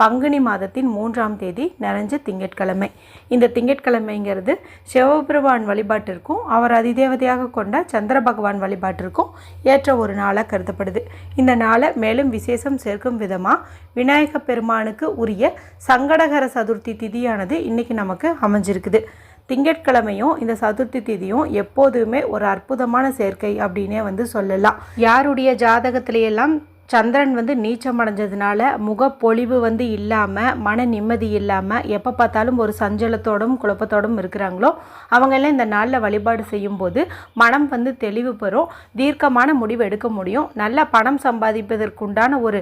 பங்குனி மாதத்தின் மூன்றாம் தேதி நிறைஞ்ச திங்கட்கிழமை. இந்த திங்கட்கிழமைங்கிறது சிவபெருமான் வழிபாட்டிற்கும் அவர் அதிதேவதையாக கொண்ட சந்திர பகவான் வழிபாட்டிற்கும் ஏற்ற ஒரு நாளாக கருதப்படுது. இந்த நாளை மேலும் விசேஷம் சேர்க்கும் விதமாக விநாயக பெருமானுக்கு உரிய சங்கடகர சதுர்த்தி திதியானது இன்றைக்கி நமக்கு அமைஞ்சிருக்குது. திங்கட்கிழமையும் இந்த சதுர்த்தி திதியும் எப்போதுமே ஒரு அற்புதமான சேர்க்கை அப்படின்னே வந்து சொல்லலாம். யாருடைய ஜாதகத்திலையெல்லாம் சந்திரன் வந்து நீச்சம் அடைஞ்சதுனால முகப்பொழிவு வந்து இல்லாமல் மன நிம்மதி இல்லாமல் எப்போ பார்த்தாலும் ஒரு சஞ்சலத்தோடும் குழப்பத்தோடும் இருக்கிறாங்களோ அவங்கெல்லாம் இந்த நாளில் வழிபாடு செய்யும்போது மனம் வந்து தெளிவு பெறும். தீர்க்கமான முடிவு எடுக்க முடியும். நல்ல பணம் சம்பாதிப்பதற்குண்டான ஒரு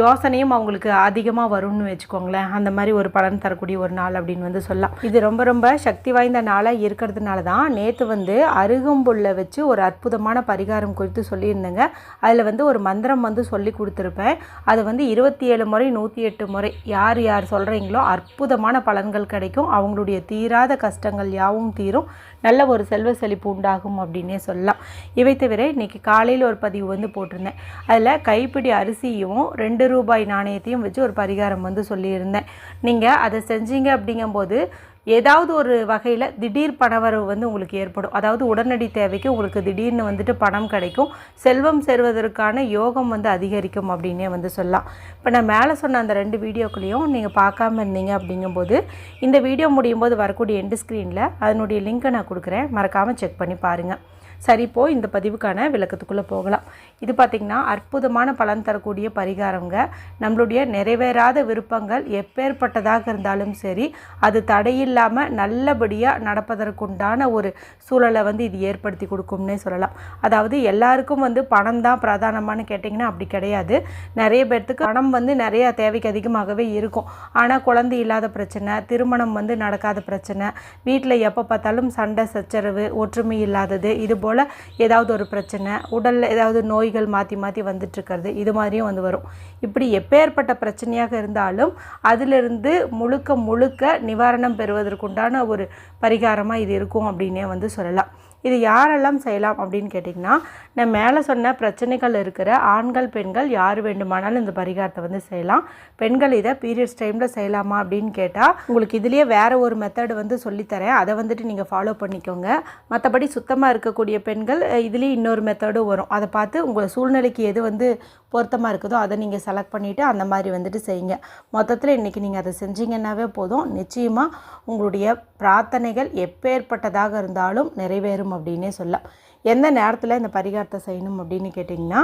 யோசனையும் அவங்களுக்கு அதிகமாக வரும்னு வச்சுக்கோங்களேன். அந்த மாதிரி ஒரு பலன் தரக்கூடிய ஒரு நாள் அப்படின்னு வந்து சொல்லலாம். இது ரொம்ப ரொம்ப சக்தி வாய்ந்த நாளாக இருக்கிறதுனால தான் நேற்று வந்து அருகம்புல்லை வச்சு ஒரு அற்புதமான பரிகாரம் குறித்து சொல்லியிருந்தேங்க. அதில் வந்து ஒரு மந்திரம் வந்து சொல்லி கொடுத்துருப்பேன். அது வந்து இருபத்தி ஏழு முறை நூற்றி எட்டு முறை யார் யார் சொல்கிறீங்களோ அற்புதமான பலன்கள் கிடைக்கும். அவங்களுடைய தீராத கஷ்டங்கள் யாவும் தீரும். நல்ல ஒரு செல்வ செழிப்பு உண்டாகும் அப்படின்னே சொல்லலாம். இவை தவிர இன்றைக்கி காலையில் ஒரு பதிவு வந்து போட்டிருந்தேன். அதில் கைப்பிடி அரிசியும் ரெண்டு ரூபாய் நாணயத்தையும் வச்சு ஒரு பரிகாரம் வந்து சொல்லியிருந்தேன். நீங்கள் அதை செஞ்சீங்க அப்படிங்கும்போது ஏதாவது ஒரு வகையில் திடீர் பணவரவு வந்து உங்களுக்கு ஏற்படும். அதாவது உடனடி தேவைக்கு உங்களுக்கு திடீர்னு வந்துட்டு பணம் கிடைக்கும். செல்வம் சேர்வதற்கான யோகம் வந்து அதிகரிக்கும் அப்படின்னே வந்து சொல்லலாம். இப்போ நான் மேலே சொன்ன அந்த ரெண்டு வீடியோக்களையும் நீங்கள் பார்க்காம இருந்தீங்க அப்படிங்கும்போது இந்த வீடியோ முடியும் போது வரக்கூடிய எண்டு ஸ்க்ரீனில் அதனுடைய லிங்க்கை நான் கொடுக்குறேன். மறக்காமல் செக் பண்ணி பாருங்கள் சரி இப்போ இந்த பதிவுக்கான விளக்கத்துக்குள்ளே போகலாம். இது பார்த்திங்கன்னா அற்புதமான பலன் தரக்கூடிய பரிகாரங்க நம்மளுடைய நிறைவேறாத விருப்பங்கள் எப்பேற்பட்டதாக இருந்தாலும் சரி அது தடையில்லாமல் நல்லபடியாக நடப்பதற்குண்டான ஒரு சூழலை வந்து இது ஏற்படுத்தி கொடுக்கும்னே சொல்லலாம். அதாவது எல்லாருக்கும் வந்து பணம் தான் பிரதானமானு கேட்டிங்கன்னா அப்படி கிடையாது. நிறைய பேர்த்துக்கு பணம் வந்து நிறைய தேவைக்கு அதிகமாகவே இருக்கும். ஆனால் குழந்தை இல்லாத பிரச்சனை திருமணம் வந்து நடக்காத பிரச்சனை வீட்டில் எப்போ பார்த்தாலும் சண்டை சச்சரவு ஒற்றுமை இல்லாதது இது போல் ஏதாவது ஒரு பிரச்சனை உடலில் ஏதாவது நோய்கள் மாற்றி மாற்றி வந்துட்டுருக்கிறது இது மாதிரியும் வந்து வரும். இப்படி எப்பேற்பட்ட பிரச்சனையாக இருந்தாலும் அதிலிருந்து முழுக்க முழுக்க நிவாரணம் பெறுவதற்குண்டான ஒரு பரிகாரமாக இது இருக்கும் அப்படின்னே வந்து சொல்லலாம். இது யாரெல்லாம் செய்யலாம் அப்படின்னு கேட்டிங்கன்னா நான் மேலே சொன்ன பிரச்சனைகள் இருக்கிற ஆண்கள் பெண்கள் யார் வேண்டுமானாலும் இந்த பரிகாரத்தை வந்து செய்யலாம். பெண்கள் இதை பீரியட்ஸ் டைமில் செய்யலாமா அப்படின்னு கேட்டால் உங்களுக்கு இதுலேயே வேறு ஒரு மெத்தடு வந்து சொல்லித்தரேன். அதை வந்துட்டு நீங்கள் ஃபாலோ பண்ணிக்கோங்க. மற்றபடி சுத்தமாக இருக்கக்கூடிய பெண்கள் இதுலேயே இதுலேயும் இன்னொரு மெத்தடும் வரும். அதை பார்த்து உங்கள் சூழ்நிலைக்கு எது வந்து பொருத்தமாக இருக்குதோ அதை நீங்கள் செலக்ட் பண்ணிவிட்டு அந்த மாதிரி வந்துட்டு செய்யுங்க. மொத்தத்தில் இன்றைக்கி நீங்கள் அதை செஞ்சீங்கன்னாவே போதும். நிச்சயமாக உங்களுடைய பிரார்த்தனைகள் எப்பேற்பட்டதாக இருந்தாலும் நிறைவேறும் அப்படின்னே சொல்லலாம். எந்த நேரத்தில் இந்த பரிகாரத்தை செய்யணும் அப்படின்னு கேட்டிங்கன்னா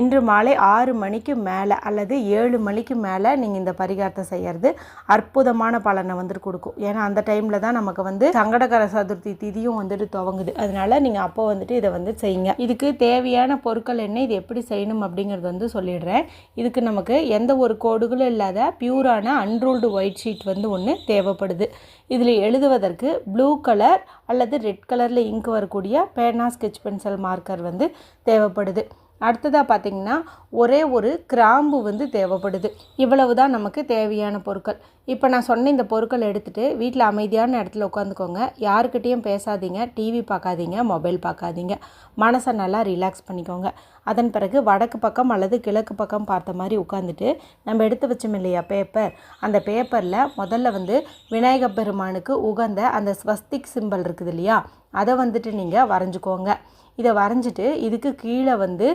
இன்று மாலை ஆறு மணிக்கு மேலே அல்லது ஏழு மணிக்கு மேலே நீங்கள் இந்த பரிகாரத்தை செய்கிறது அற்புதமான பலனை வந்துட்டு கொடுக்கும். ஏன்னா அந்த டைமில் தான் நமக்கு வந்து சங்கடகர சதுர்த்தி திதியும் வந்துட்டு துவங்குது. அதனால நீங்கள் அப்போ வந்துட்டு இதை வந்து செய்யுங்க. இதுக்கு தேவையான பொருட்கள் என்ன இது எப்படி செய்யணும் அப்படிங்கிறது வந்து சொல்லிடுறேன். இதுக்கு நமக்கு எந்த ஒரு கோடுகளும் இல்லாத பியூரான அன்ரூல்டு ஒயிட் ஷீட் வந்து ஒன்று தேவைப்படுது. இதில் எழுதுவதற்கு ப்ளூ கலர் அல்லது ரெட் கலரில் இங்க் வரக்கூடிய பேனா ஸ்கெட்ச் பென்சில் மார்க்கர் வந்து தேவைப்படுது. அடுத்ததாக பார்த்தீங்கன்னா ஒரே ஒரு கிராம்பு வந்து தேவைப்படுது. இவ்வளவு தான் நமக்கு தேவையான பொருட்கள். இப்போ நான் சொன்ன இந்த பொருட்கள் எடுத்துகிட்டு வீட்டில் அமைதியான இடத்துல உட்காந்துக்கோங்க. யாருக்கிட்டேயும் பேசாதீங்க. டிவி பார்க்காதீங்க மொபைல் பார்க்காதீங்க மனசை நல்லா ரிலாக்ஸ் பண்ணிக்கோங்க. அதன் பிறகு வடக்கு பக்கம் அல்லது கிழக்கு பக்கம் பார்த்த மாதிரி உட்காந்துட்டு நம்ம எடுத்து வச்சோம் இல்லையா பேப்பர் அந்த பேப்பரில் முதல்ல வந்து விநாயக பெருமானுக்கு உகந்த அந்த ஸ்வஸ்திக் சிம்பல் இருக்குது இல்லையா அதை வந்துட்டு நீங்கள் வரைஞ்சிக்கோங்க. இதை வரைஞ்சிட்டு இதுக்கு கீழே வந்து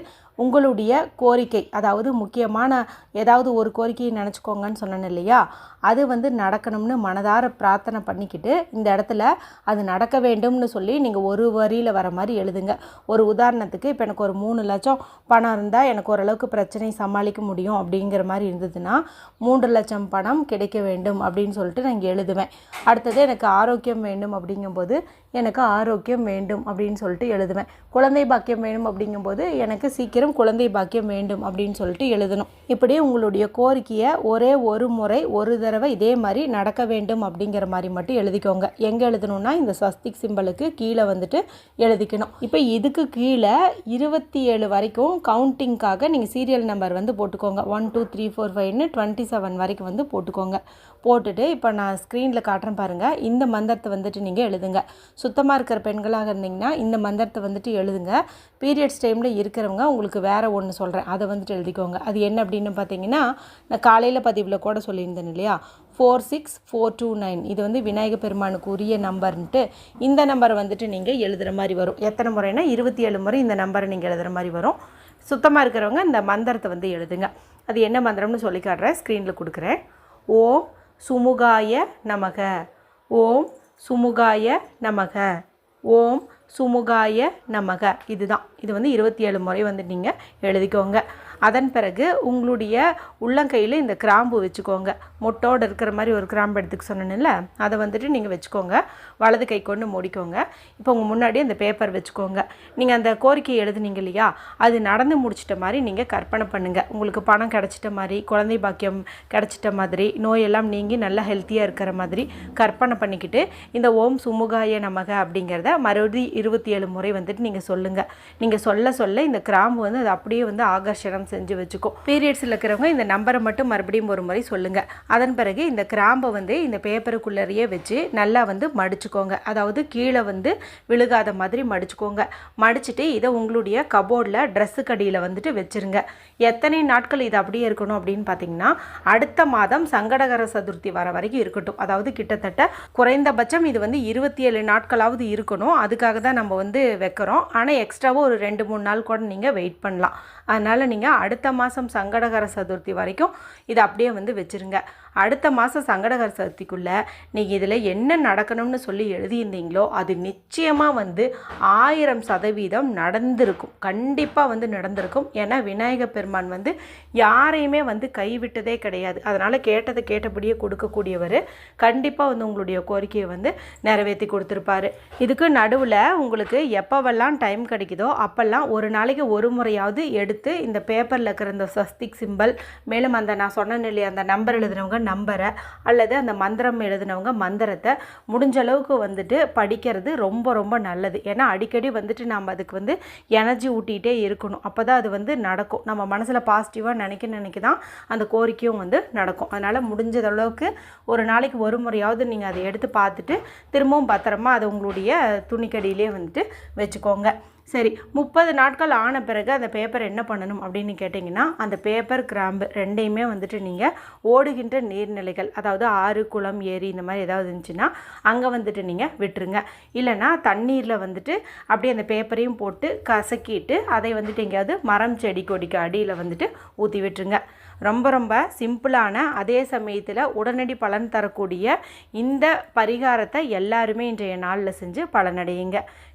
உங்களுடைய கோரிக்கை அதாவது முக்கியமான ஏதாவது ஒரு கோரிக்கையை நினச்சிக்கோங்கன்னு சொன்னேன் இல்லையா? அது வந்து நடக்கணும்னு மனதார பிரார்த்தனை பண்ணிக்கிட்டு இந்த இடத்துல அது நடக்க வேண்டும்னு சொல்லி நீங்கள் ஒரு வரியில் வர மாதிரி எழுதுங்க. ஒரு உதாரணத்துக்கு இப்போ எனக்கு ஒரு மூணு லட்சம் பணம் இருந்தால் எனக்கு ஓரளவுக்கு பிரச்சனை சமாளிக்க முடியும் அப்படிங்கிற மாதிரி இருந்ததுன்னா மூன்று லட்சம் பணம் கிடைக்க வேண்டும் அப்படின்னு சொல்லிட்டு நான் இங்கே எழுதுவேன். அடுத்தது எனக்கு ஆரோக்கியம் வேண்டும் அப்படிங்கும்போது எனக்கு ஆரோக்கியம் வேண்டும் அப்படின்னு சொல்லிட்டு எழுதுவேன். குழந்தை பாக்கியம் வேணும் அப்படிங்கும்போது எனக்கு சீக்கிரம் குழந்தை பாக்கியம் வேண்டும் அப்படின்னு சொல்லிட்டு எழுதணும். இப்படி உங்களுடைய கோரிக்கையை ஒரே ஒரு முறை ஒரு தடவை இதே மாதிரி நடக்க வேண்டும் அப்படிங்கிற மாதிரி மட்டும் எழுதிக்கோங்க. எங்கே எழுதணும்னா இந்த ஸ்வஸ்திக் சிம்பலுக்கு கீழே வந்துட்டு எழுதிக்கணும். இப்போ இதுக்கு கீழே இருபத்தி ஏழு வரைக்கும் கவுண்டிங்காக நீங்கள் சீரியல் நம்பர் வந்து போட்டுக்கோங்க. ஒன் டூ த்ரீ ஃபோர் ஃபைவ்னு டுவெண்ட்டி செவன் வரைக்கும் வந்து போட்டுக்கோங்க. போட்டுட்டு இப்போ நான் ஸ்க்ரீனில் காட்டுறேன் பாருங்கள் இந்த மந்திரத்தை வந்துட்டு நீங்கள் எழுதுங்க. சுத்தமாக இருக்கிற பெண்களாக இருந்தீங்கன்னா இந்த மந்திரத்தை வந்துட்டு எழுதுங்க. பீரியட்ஸ் டைமில் இருக்கிறவங்க உங்களுக்கு வேறு ஒன்று சொல்கிறேன் அதை வந்துட்டு எழுதிக்கோங்க. அது என்ன அப்படின்னு பார்த்தீங்கன்னா நான் காலையில் பதிவில் கூட சொல்லியிருந்தேன் இல்லையா? Four six four two nine இது வந்து விநாயக பெருமானுக்கு உரிய நம்பர்ன்ட்டு இந்த நம்பரை வந்துட்டு நீங்கள் எழுதுகிற மாதிரி வரும். எத்தனை முறைனா இருபத்தி ஏழு முறை இந்த நம்பரை நீங்கள் எழுதுகிற மாதிரி வரும். சுத்தமாக இருக்கிறவங்க இந்த மந்திரத்தை வந்து எழுதுங்க. அது என்ன மந்திரம்னு சொல்லி காட்டுறேன். ஸ்க்ரீனில் கொடுக்குறேன். ஓம் சுமுகாய நமக. ஓம் சுமுகாய நமக. ஓம் சுமுகாய நமக. இதுதான். இது வந்து இருபத்தி ஏழு முறை வந்து நீங்கள் எழுதிக்கோங்க. அதன் பிறகு உங்களுடைய உள்ளங்கையில் இந்த கிராம்பு வச்சுக்கோங்க. மொட்டோடு இருக்கிற மாதிரி ஒரு கிராம்பு எடுத்துக்க சொன்னேன்ல அதை வந்துட்டு நீங்கள் வச்சுக்கோங்க. வலது கை கொண்டு மூடிக்கோங்க. இப்போ உங்கள் முன்னாடி அந்த பேப்பர் வச்சுக்கோங்க. நீங்கள் அந்த கோரிக்கையை எழுதுனீங்க இல்லையா? அது நடந்து முடிச்சிட்ட மாதிரி நீங்கள் கற்பனை பண்ணுங்கள் உங்களுக்கு பணம் கிடச்சிட்ட மாதிரி குழந்தை பாக்கியம் கிடச்சிட்ட மாதிரி நோயெல்லாம் நீங்கி நல்லா ஹெல்த்தியாக இருக்கிற மாதிரி கற்பனை பண்ணிக்கிட்டு இந்த ஓம் சுமுகாய நமக அப்படிங்கிறத மறுபடி இருபத்தி ஏழு முறை வந்துட்டு நீங்கள் சொல்லுங்கள் நீங்கள் சொல்ல சொல்ல இந்த கிராம்பு வந்து அது அப்படியே வந்து ஆகர்ஷணம் செஞ்சு வச்சுக்கும் பீரியட்ஸில் இருக்கிறவங்க இந்த நம்பரை மட்டும் மறுபடியும் ஒரு முறை சொல்லுங்கள் அதன் பிறகு இந்த கிராம்பை வந்து இந்த பேப்பருக்குள்ளேயே வச்சு நல்லா வந்து மடிச்சுக்கோங்க. அதாவது கீழே வந்து விழுகாத மாதிரி மடிச்சுக்கோங்க. மடிச்சுட்டு இதை உங்களுடைய கபோர்டில் ட்ரெஸ்ஸு கடியில் வந்துட்டு வச்சுருங்க. எத்தனை நாட்கள் இது அப்படியே இருக்கணும் அப்படின்னு பார்த்தீங்கன்னா அடுத்த மாதம் சங்கடகர சதுர்த்தி வர வரைக்கும் இருக்கட்டும். அதாவது கிட்டத்தட்ட குறைந்தபட்சம் இது வந்து இருபத்தி ஏழு நாட்களாவது இருக்கணும். அதுக்காக தான் நம்ம வந்து வைக்கிறோம். ஆனால் எக்ஸ்ட்ராவாக ஒரு ரெண்டு மூணு நாள் கூட நீங்கள் வெயிட் பண்ணலாம். அதனால் நீங்கள் அடுத்த மாதம் சங்கடகர சதுர்த்தி வரைக்கும் இதை அப்படியே வந்து வச்சுருங்க. அடுத்த மாதம் சங்கடகர சதுர்த்திக்குள்ளே நீங்கள் இதில் என்ன நடக்கணும்னு சொல்லி எழுதியிருந்தீங்களோ அது நிச்சயமாக வந்து ஆயிரம் சதவீதம் நடந்திருக்கும். கண்டிப்பாக வந்து நடந்திருக்கும். ஏன்னா விநாயக பெருமான் வந்து யாரையுமே வந்து கைவிட்டதே கிடையாது. அதனால் கேட்டதை கேட்டபடியே கொடுக்கக்கூடியவர் கண்டிப்பாக வந்து உங்களுடைய கோரிக்கையை வந்து நிறைவேற்றி கொடுத்துருப்பாரு. இதுக்கு நடுவில் உங்களுக்கு எப்போவெல்லாம் டைம் கிடைக்குதோ அப்போல்லாம் ஒரு நாளைக்கு ஒரு முறையாவது எடுத்து இந்த பேப்பரில் இருக்கிற இந்த சஸ்திக் சிம்பல் மேலும் அந்த நான் சொன்னேன் இல்லையா அந்த நம்பர் எழுதுனவங்க நம்பரை அல்லது அந்த மந்திரம் எழுதினவங்க மந்திரத்தை முடிஞ்ச அளவுக்கு வந்துட்டு படிக்கிறது ரொம்ப ரொம்ப நல்லது. ஏன்னா அடிக்கடி வந்துட்டு நாம் அதுக்கு வந்து எனர்ஜி ஊட்டிகிட்டே இருக்கணும். அப்போ தான் அது வந்து நடக்கும். நம்ம மனசில் பாசிட்டிவாக நினைக்க நினைக்க தான் அந்த கோரிக்கையும் வந்து நடக்கும். அதனால் முடிஞ்ச அளவுக்கு ஒரு நாளைக்கு ஒரு முறையாவது நீங்கள் அதை எடுத்து பார்த்துட்டு திரும்பவும் பத்திரமா அதை உங்களுடைய துணிக்கடியிலே வந்துட்டு வச்சுக்கோங்க. சரி முப்பது நாட்கள் ஆன பிறகு அந்த பேப்பர் என்ன பண்ணணும் அப்படின்னு கேட்டிங்கன்னா அந்த பேப்பர் கிராம்பு ரெண்டையுமே வந்துட்டு நீங்கள் ஓடுகின்ற நீர்நிலைகள் அதாவது ஆறு குளம் ஏரி இந்த மாதிரி ஏதாவது இருந்துச்சுன்னா அங்கே வந்துட்டு நீங்கள் விட்டுருங்க. இல்லைன்னா தண்ணீரில் வந்துட்டு அப்படியே அந்த பேப்பரையும் போட்டு கசக்கிட்டு அதை வந்துட்டு எங்கேயாவது மரம் செடி கொடிக்கு அடியில் வந்துட்டு ஊற்றி விட்டுருங்க. ரொம்ப ரொம்ப சிம்பிளான அதே சமயத்தில் உடனடி பலன் தரக்கூடிய இந்த பரிகாரத்தை எல்லாருமே இன்றைய நாளில் செஞ்சு பலனடையுங்க.